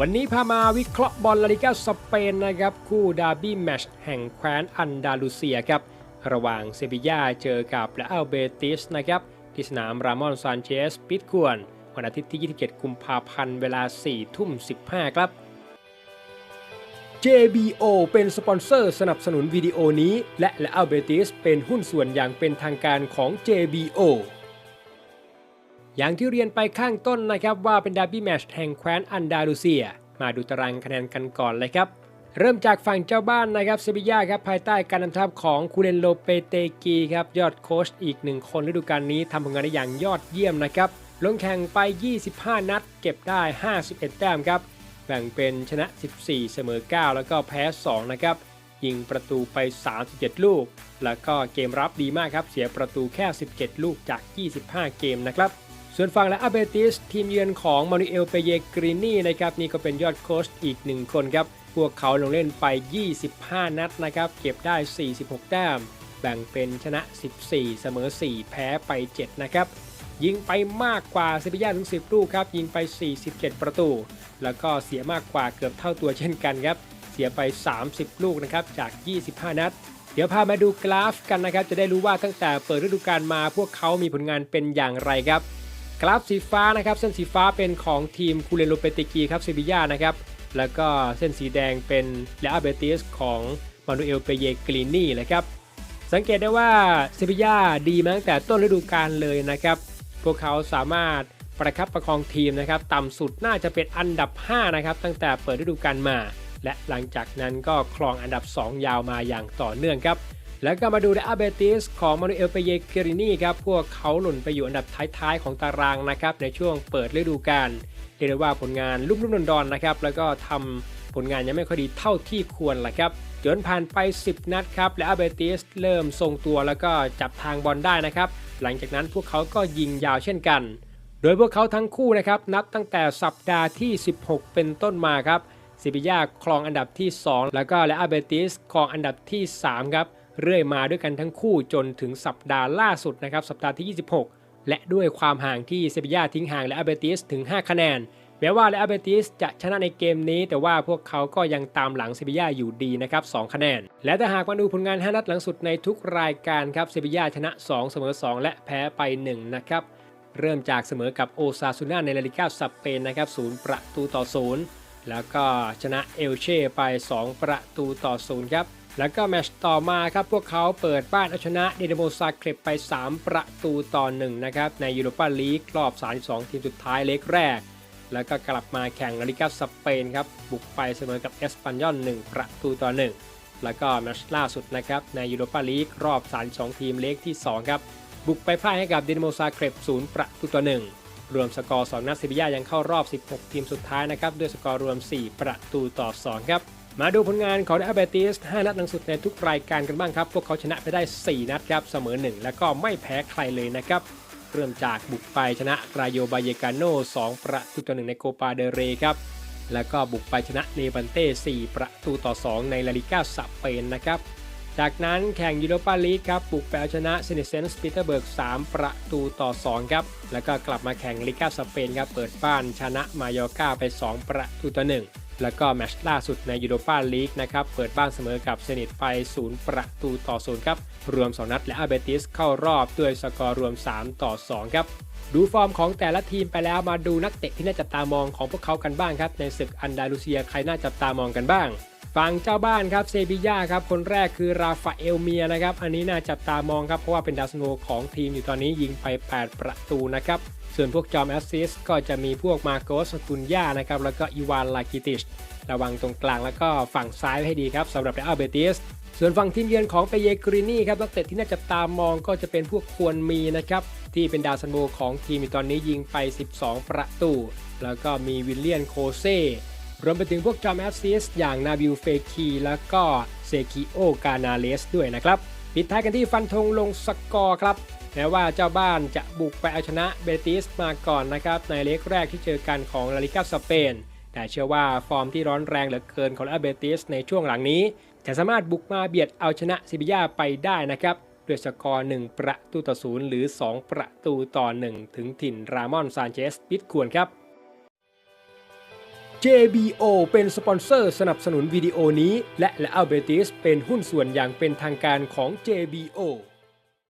วันนี้พามาวิเคราะห์บอลลาลิกาสเปนนะครับ คู่ดาร์บี้แมชแห่งแคว้นอันดาลูเซียครับ ระหว่างเซบีย่าเจอกับและอัลเบติสนะครับ ที่สนามรามอนซานเชสปิดกวน วันอาทิตย์ที่ 27 กุมภาพันธ์เวลา 4 ทุ่ม 15 ครับ JBO เป็นสปอนเซอร์สนับสนุนวิดีโอนี้ และและอัลเบติสเป็นหุ้นส่วนอย่างเป็นทางการของ JBO อย่างที่เรียนไปข้างต้นนะครับว่าเป็นดาร์บี้แมชแห่งแคว้นอันดาลูเซีย มาดูตารางคะแนนกันก่อนเลยครับ เริ่มจากฝั่งเจ้าบ้านนะครับเซบีย่าครับภายใต้การนำทัพของคูเลนโลเปเตกีครับยอดโค้ชอีกหนึ่งคนฤดูกาลนี้ทำผลงานได้อย่างยอดเยี่ยมนะครับลงแข่งไป 25 นัด เก็บได้ 51 แต้มครับแบ่งเป็นชนะ 14 เสมอ 9 แล้วก็แพ้ 2 นะครับ ยิงประตูไป 37 ลูก แล้วก็เกมรับดีมากครับ เสียประตูแค่ 17 ลูกจาก 25 เกมนะครับ ส่วนฝั่งและอาเบติส ทีมเยือนของมานูเอลเปเยกรินีนะครับนี่ก็เป็นยอดโค้ชอีกหนึ่งคนครับ พวกเขาลงเล่นไป 25 นัดนะครับ เก็บได้ 46 แต้ม แบ่งเป็นชนะ 14 เสมอ 4 แพ้ไป 7 นะครับ ยิงไปมากกว่าเซบีย่าถึง 10 ลูกครับ ยิงไป 47 ประตู แล้วก็เสียมากกว่าเกือบเท่าตัวเช่นกันครับ เสียไป 30 ลูกนะครับจาก 25 นัดเดี๋ยวพามาดูกราฟกันนะครับ จะได้รู้ว่าตั้งแต่เปิดฤดูกาลมาพวกเขามีผลงานเป็นอย่างไรครับ กราฟสีฟ้านะครับเส้นสีฟ้าเป็นของทีมคูเรนโลเปติกีครับเซบีย่านะครับแล้วก็เส้นสีแดงเป็นเลอาเบติสของมานูเอลเปเยกลินี่นะครับ สังเกตได้ว่าเซบีย่าดีมาตั้งแต่ต้นฤดูกาลเลยนะครับ พวกเขาสามารถประคับประคองทีมนะครับต่ำสุดน่าจะเป็นอันดับ 5 นะครับ ตั้งแต่เปิดฤดูกาลมา และหลังจากนั้นก็ครองอันดับ 2 ยาวมาอย่างต่อเนื่องครับ แล้วก็มาดูเดอาเบติสของมานูเอลเปเยเกรินีครับ พวกเขาหล่นไปอยู่อันดับท้ายๆ ของตารางนะครับ ในช่วงเปิดฤดูกาลเรียกได้ว่าผลงานลุ่มลุ่มดอนๆนะครับ แล้วก็ทำผลงานยังไม่ค่อยดีเท่าที่ควรแหละครับจนผ่านไป 10 นัดครับ และอาเบติสเริ่มทรงตัวแล้วก็จับทางบอลได้นะครับ หลังจากนั้นพวกเขาก็ยิงยาวเช่นกัน โดยพวกเขาทั้งคู่นะครับ นับตั้งแต่สัปดาห์ที่ 16 เป็นต้นมาครับซิบิยาครองอันดับที่ 2 แล้วก็และอาเบติสครองอันดับที่ 3 ครับ เรื่อยมาด้วยกันทั้งคู่จนถึงสัปดาห์ล่าสุดนะครับสัปดาห์ที่ 26 และด้วยความห่างที่เซบียาทิ้งห่างและอาเบติสถึง 5 คะแนนแม้ว่าและอาเบติสจะชนะในเกมนี้ แต่ว่าพวกเขาก็ยังตามหลังเซบียาอยู่ดีนะครับ2คะแนน และถ้าหากมาดูผลงาน 5 นัดหลังสุดในทุกรายการครับเซบียาชนะ 2 เสมอ 2 และแพ้ไป 1 นะครับ เริ่มจากเสมอกับโอซาซูน่าในลาลิกาสเปนนะครับ0ประตูต่อ 0 แล้วก็ชนะเอลเช่ไป 2 ประตูต่อ 0 ครับ แล้วก็แมชต่อมาครับพวกเขาเปิดบ้านเอาชนะเดนโมซาเครบไป 3 ประตูต่อ1นะครับในยูโรปาลีกรอบ 32 ทีมสุดท้ายเล็กแรก แล้วก็กลับมาแข่งลาลิกาสเปนครับบุกไปเสมอกับเอสปันยอน1ประตูต่อ 1 แล้วก็แมชล่าสุดนะครับในยูโรปาลีกรอบ 32 ทีมเล็กที่ 2 ครับ บุกไปพ่ายให้กับเดนโมซาเครบ0ประตูต่อ 1 รวมสกอร์ 2 นัดเซบียายังเข้ารอบ 16 ทีมสุดท้ายนะครับด้วยสกอร์รวม 4 ประตูต่อ 2 ครับ มาดูผลงานของอะเบติส 5 นัดหลังสุดในทุกรายการกันบ้างครับ พวกเขาชนะไปได้ 4 นัดครับ เสมอ 1 แล้วก็ไม่แพ้ใครเลยนะครับ เริ่มจากบุกไปชนะรายโยบายกาโน่2ประตูต่อ1ในโคปาเดเรครับ แล้วก็บุกไปชนะเลบันเต้ 4 ประตูต่อ 2 ในลาลิก้าสเปนนะครับ จากนั้นแข่งยูโรปาลีกครับ บุกไปเอาชนะเซนิเซนส์ปีเตอร์เบิร์ก 3 ประตูต่อ 2 ครับ แล้วก็กลับมาแข่งลิก้าสเปนครับ เปิดบ้านชนะมายอร์กาไป 2 ประตูต่อ 1 แล้วก็แมตช์ล่าสุดในยูโรปาลีกนะครับ เปิดบ้านเสมอกับเซนิตไป 0 ประตูต่อ 0 ครับ รวม 2 นัดและอาเบติสเข้ารอบด้วยสกอร์รวม 3 ต่อ 2 ครับดูฟอร์มของแต่ละทีมไปแล้วมาดูนักเตะที่น่าจับตามองของพวกเขากันบ้างครับ ในศึกอันดาลูเซียใครน่าจับตามองกันบ้าง ฝั่งเจ้าบ้านครับเซบีย่าครับคนแรกคือราฟาเอลเมียนะครับอันนี้น่าจับตามองครับเพราะว่าเป็นดาวซันโวของทีมอยู่ตอนนี้ยิงไป 8 ประตูนะครับส่วนพวกจอมแอสซิสก็จะมีพวกมาโกสตุนย่านะครับแล้วก็อีวานลากิติชระวังตรงกลางแล้วก็ฝั่งซ้ายให้ดีครับสำหรับเรอัลเบติสส่วนฝั่งทีมเยือนของเปเยกรินี่ครับนักเตะที่น่าจับตามองก็จะเป็นพวกควรมีนะครับที่เป็นดาวซันโวของทีมอยู่ตอนนี้ยิงไป 12 ประตู แล้วก็มีวิลเลียนโคเซ รวมไปถึงพวกจอมแอสซิสอย่างนาบิลเฟคีแล้วก็เซคิโอกานาเลสด้วยนะครับ ปิดท้ายกันที่ฟันธงลงสกอร์ครับแม้ว่าเจ้าบ้านจะบุกไปเอาชนะเบติสมาก่อนนะครับ ในเล็กแรกที่เจอกันของลาลิกาสเปน แต่เชื่อว่าฟอร์มที่ร้อนแรงเหลือเกินของอาเบติสในช่วงหลังนี้ จะสามารถบุกมาเบียดเอาชนะซิบิยาไปได้นะครับด้วยสกอร์ 1 ประตูต่อศูนย์หรือ 2 ประตูต่อ 1 ถึงถิ่นรามอนซานเชสปิดควรครับ JBO เป็นสปอนเซอร์สนับสนุนวิดีโอนี้ และและอัลเบติสเป็นหุ้นส่วนอย่างเป็นทางการของ JBO